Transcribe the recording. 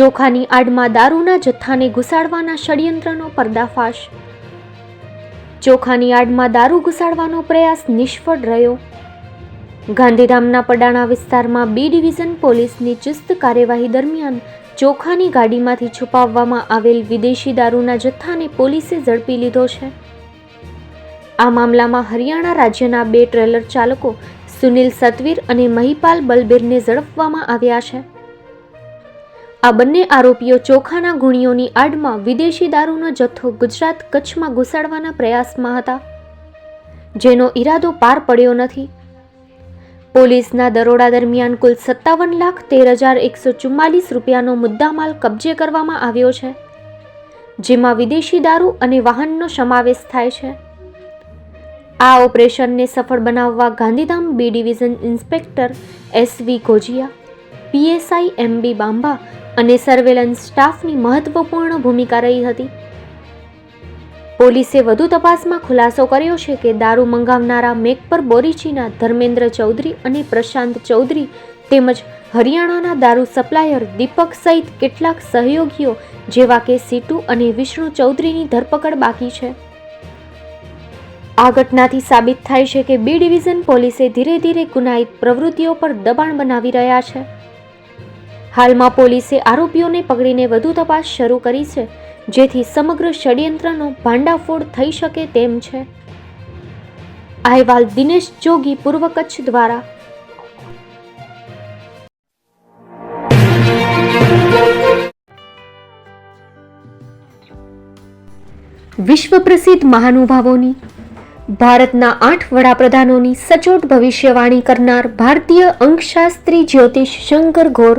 ચોખાની આડમાં દારૂના જથ્થાને ઘુસાડવાના ષડયંત્રનો પર્દાફાશ. ચોખાની આડમાં દારૂ ઘુસાડવાનો પ્રયાસ નિષ્ફળ રહ્યો. ગાંધીધામના પડાણા વિસ્તારમાં બી ડિવિઝન પોલીસની ચુસ્ત કાર્યવાહી દરમિયાન ચોખાની ગાડીમાંથી છુપાવવામાં આવેલ વિદેશી દારૂના જથ્થાને પોલીસે ઝડપી લીધો છે. આ મામલામાં હરિયાણા રાજ્યના બે ટ્રેલર ચાલકો સુનિલ સતવીર અને મહિપાલ બલબીરને ઝડપવામાં આવ્યા છે. આ બંને આરોપીઓ ચોખાના ગુણીઓની આડમાં વિદેશી દારૂનો જથ્થો ગુજરાત કચ્છમાં ઘુસાડવાના પ્રયાસમાં હતા, જેનો ઈરાદો પાર પડ્યો નથી. પોલીસના દરોડા દરમિયાન કુલ સત્તાવન લાખ તેર હજાર એકસો ચુમ્માલીસ રૂપિયાનો મુદ્દામાલ કબજે કરવામાં આવ્યો છે, જેમાં વિદેશી દારૂ અને વાહનનો સમાવેશ થાય છે. આ ઓપરેશનને સફળ બનાવવા Gandhidham B division inspector S V Gojiya PSI M B Bamba અને સર્વેલન્સ સ્ટાફની મહત્વપૂર્ણ ભૂમિકા રહી હતી. પોલીસે વધુ તપાસમાં ખુલાસો કર્યો છે કે દારૂ મંગાવનારા મેકપર બોરીચીના ધર્મેન્દ્ર ચૌધરી અને પ્રશાંત ચૌધરી તેમજ હરિયાણાના દારૂ સપ્લાયર દીપક સહિત કેટલાક સહયોગીઓ જેવા કે સીટુ અને વિષ્ણુ ચૌધરીની ધરપકડ બાકી છે. આ ઘટનાથી સાબિત થાય છે કે બી ડિવિઝન પોલીસે ધીરે ધીરે ગુનાહિત પ્રવૃત્તિઓ પર દબાણ બનાવી રહ્યા છે. હાલમાં પોલીસે આરોપીઓને પકડીને વધુ તપાસ શરૂ કરી છે, જેથી સમગ્ર ષડયંત્રનો ભાંડાફોડ થઈ શકે તેમ છે. અહેવાલ દિનેશ જોગી, પૂર્વ કચ્છ દ્વારા. વિશ્વ પ્રસિદ્ધ મહાનુભાવોની, ભારતના આઠ વડાપ્રધાનોની સચોટ ભવિષ્યવાણી કરનાર ભારતીય અંકશાસ્ત્રી જ્યોતિષ શંકર ઘોર